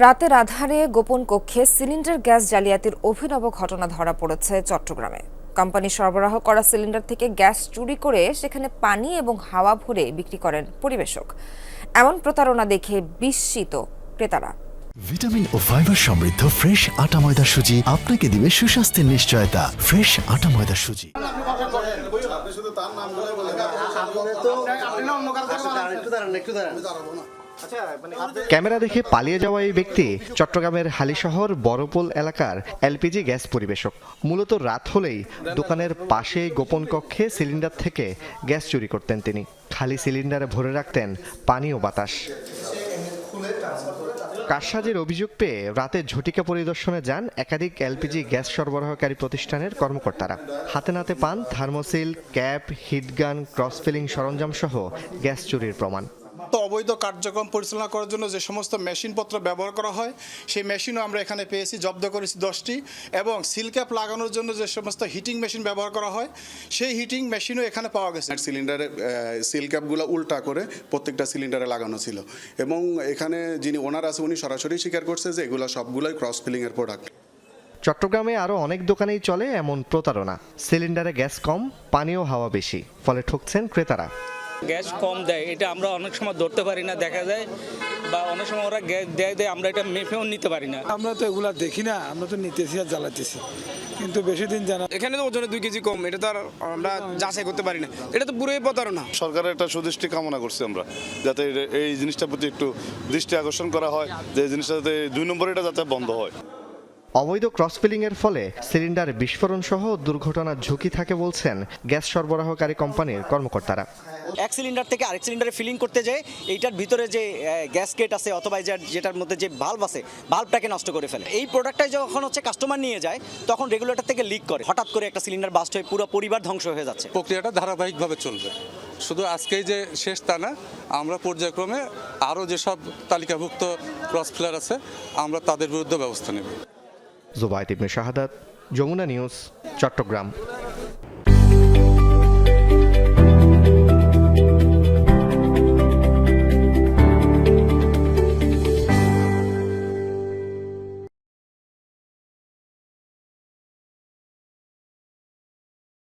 রাতের আধারে গোপন কক্ষে সিলিন্ডার গ্যাস জালিয়াতির অভিনব ঘটনা ধরা পড়েছে চট্টগ্রামে। কোম্পানি সরবরাহ করা সিলিন্ডার থেকে গ্যাস চুরি করে সেখানে পানি এবং হাওয়া ভরে বিক্রি করেন পরিবেশক। এমন প্রতারণা দেখে বিস্মিত ক্রেতারা। ভিটামিন ও ফাইবার সমৃদ্ধ ফ্রেশ আটা ময়দা সুজি আপনাকে দিবে সুস্বাস্থ্যের নিশ্চয়তা। ফ্রেশ আটা ময়দা সুজি। ক্যামেরা দেখে পালিয়ে যাওয়া এই ব্যক্তি চট্টগ্রামের হালিশহর বড়পোল এলাকার এলপিজি গ্যাস পরিবেশক। মূলত রাত হলেই দোকানের পাশে গোপন কক্ষে সিলিন্ডার থেকে গ্যাস চুরি করতেন তিনি। খালি সিলিন্ডারে ভরে রাখতেন পানি ও বাতাস। কারসাজির অভিযোগ পেয়ে রাতে ঝটিকা পরিদর্শনে যান একাধিক এলপিজি গ্যাস সরবরাহকারী প্রতিষ্ঠানের কর্মকর্তারা। হাতে নাতে পান thermoseal cap heat gun cross filling সরঞ্জাম সহ গ্যাস চুরির প্রমাণ। তো অবৈধ কার্যক্রম পরিচালনা করার জন্য যে সমস্ত মেশিনপত্র ব্যবহার করা হয় সেই মেশিনও আমরা এখানে পেয়েছি জব্দ করেছি দশটি এবং সিল ক্যাপ লাগানোর জন্য যে সমস্ত হিটিং মেশিন ব্যবহার করা হয় সেই হিটিং মেশিনও এখানে পাওয়া গেছে। সিলিন্ডারে সিল ক্যাপগুলো উল্টা করে প্রত্যেকটা সিলিন্ডারে লাগানো ছিল এবং এখানে যিনি ওনার আছে উনি সরাসরি স্বীকার করছে যে এগুলো সবগুলোই ক্রস ফিলিংয়ের প্রোডাক্ট চট্টগ্রামে আরও অনেক দোকানেই চলে এমন প্রতারণা। সিলিন্ডারে গ্যাস কম পানীয় হাওয়া বেশি ফলে ঠকছেন ক্রেতারা। গ্যাস কম দেয় এটা আমরা অনেক সময় ধরতে পারি না দেখা যায়। বা অনেক সময় ওরা গ্যাস দেয় দেয় আমরা এটা মেপেও নিতে পারি না। আমরা তো এগুলা দেখি না আমরা তো নিতেছি আর জ্বালাতেছি। কিন্তু বেশি দিন জানা এখানে তো ওজনে দুই কেজি কম এটা তো আর আমরা যাচাই করতে পারি না। এটা তো পুরোই প্রতারণা। সরকারের একটা সুদৃষ্টি কামনা করছি আমরা যাতে এই জিনিসটার প্রতি একটু দৃষ্টি আকর্ষণ করা হয় যে এই জিনিসটা যাতে দুই নম্বর এটা যাতে বন্ধ হয়। অবৈধ ক্রস ফিলিংয়ের ফলে সিলিন্ডার বিস্ফোরণ সহ দুর্ঘটনার ঝুঁকি থাকে বলছেন গ্যাস সরবরাহকারী কোম্পানির কর্মকর্তারা। এক সিলিন্ডার থেকে আরেক সিলিন্ডারে ফিলিং করতে যায় এইটার ভিতরে যে গ্যাসকেট আছে অথবা যেটার মধ্যে যে ভাল্ব আছে ভাল্বটাকে নষ্ট করে ফেলে। এই প্রোডাক্টটা যখন হচ্ছে কাস্টমার নিয়ে যায় তখন রেগুলেটর থেকে লিক করে। হঠাৎ করে একটা সিলিন্ডার বাস্ট হয়ে পুরো পরিবার ধ্বংস হয়ে যাচ্ছে। প্রক্রিয়াটা ধারাবাহিকভাবে চলবে। শুধু আজকেই যে শেষ তা না আমরা পর্যায়ক্রমে আরও যেসব তালিকাভুক্ত ক্রস ফিলার আছে আমরা তাদের বিরুদ্ধে ব্যবস্থা নেব। জুবাইদ ইবনে শাহাদাত যমুনা নিউজ চট্টগ্রাম।